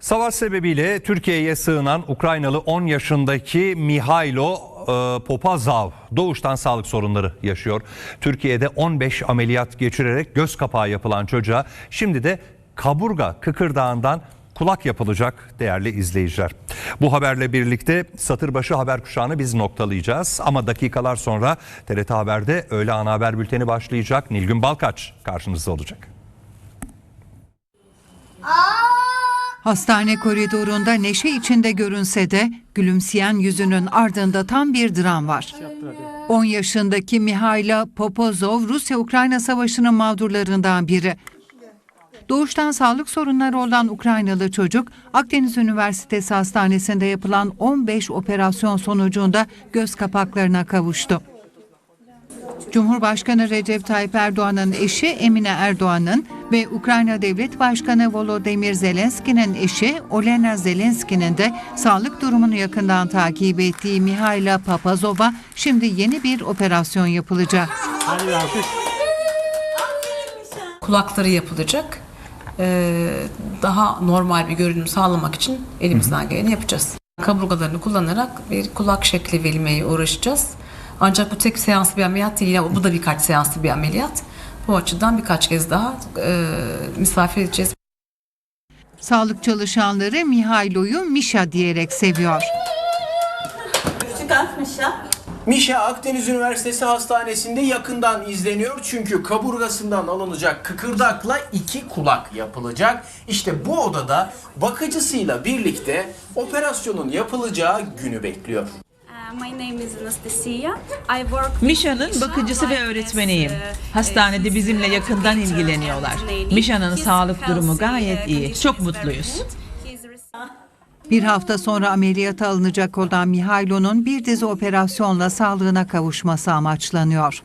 Savaş sebebiyle Türkiye'ye sığınan Ukraynalı 10 yaşındaki Mihailo e, Popazov doğuştan sağlık sorunları yaşıyor. Türkiye'de 15 ameliyat geçirerek göz kapağı yapılan çocuğa şimdi de kaburga kıkırdağından kulak yapılacak değerli izleyiciler. Bu haberle birlikte satırbaşı haber kuşağını biz noktalayacağız. Ama dakikalar sonra TRT Haber'de öğle ana haber bülteni başlayacak. Nilgün Balkaç karşınızda olacak. Hastane koridorunda neşe içinde görünse de gülümseyen yüzünün ardında tam bir dram var. 10 yaşındaki Mihaila Popozov Rusya-Ukrayna savaşının mağdurlarından biri. Doğuştan sağlık sorunları olan Ukraynalı çocuk Akdeniz Üniversitesi Hastanesi'nde yapılan 15 operasyon sonucunda göz kapaklarına kavuştu. Cumhurbaşkanı Recep Tayyip Erdoğan'ın eşi Emine Erdoğan'ın ve Ukrayna Devlet Başkanı Volodymyr Zelenski'nin eşi Olena Zelenski'nin de sağlık durumunu yakından takip ettiği Mihaila Papazova şimdi yeni bir operasyon yapılacak. kulakları yapılacak. Ee, daha normal bir görünüm sağlamak için elimizden geleni yapacağız. Kaburgalarını kullanarak bir kulak şekli verilmeye uğraşacağız. Ancak bu tek seanslı bir ameliyat değil. Bu da birkaç seanslı bir ameliyat. Bu açıdan birkaç kez daha e, misafir edeceğiz. Sağlık çalışanları Mihailo'yu Misha diyerek seviyor. Mişa Akdeniz Üniversitesi Hastanesi'nde yakından izleniyor çünkü kaburgasından alınacak kıkırdakla iki kulak yapılacak. İşte bu odada bakıcısıyla birlikte operasyonun yapılacağı günü bekliyor. My name is Anastasia. I work with Misha'nın Misha bakıcısı ve öğretmeniyim. uh, Hastanede his bizimle yakından ilgileniyorlar. Misha'nın sağlık durumu gayet iyi. Çok mutluyuz. Bir hafta sonra ameliyata alınacak olan Mihailo'nun bir dizi operasyonla sağlığına kavuşması amaçlanıyor.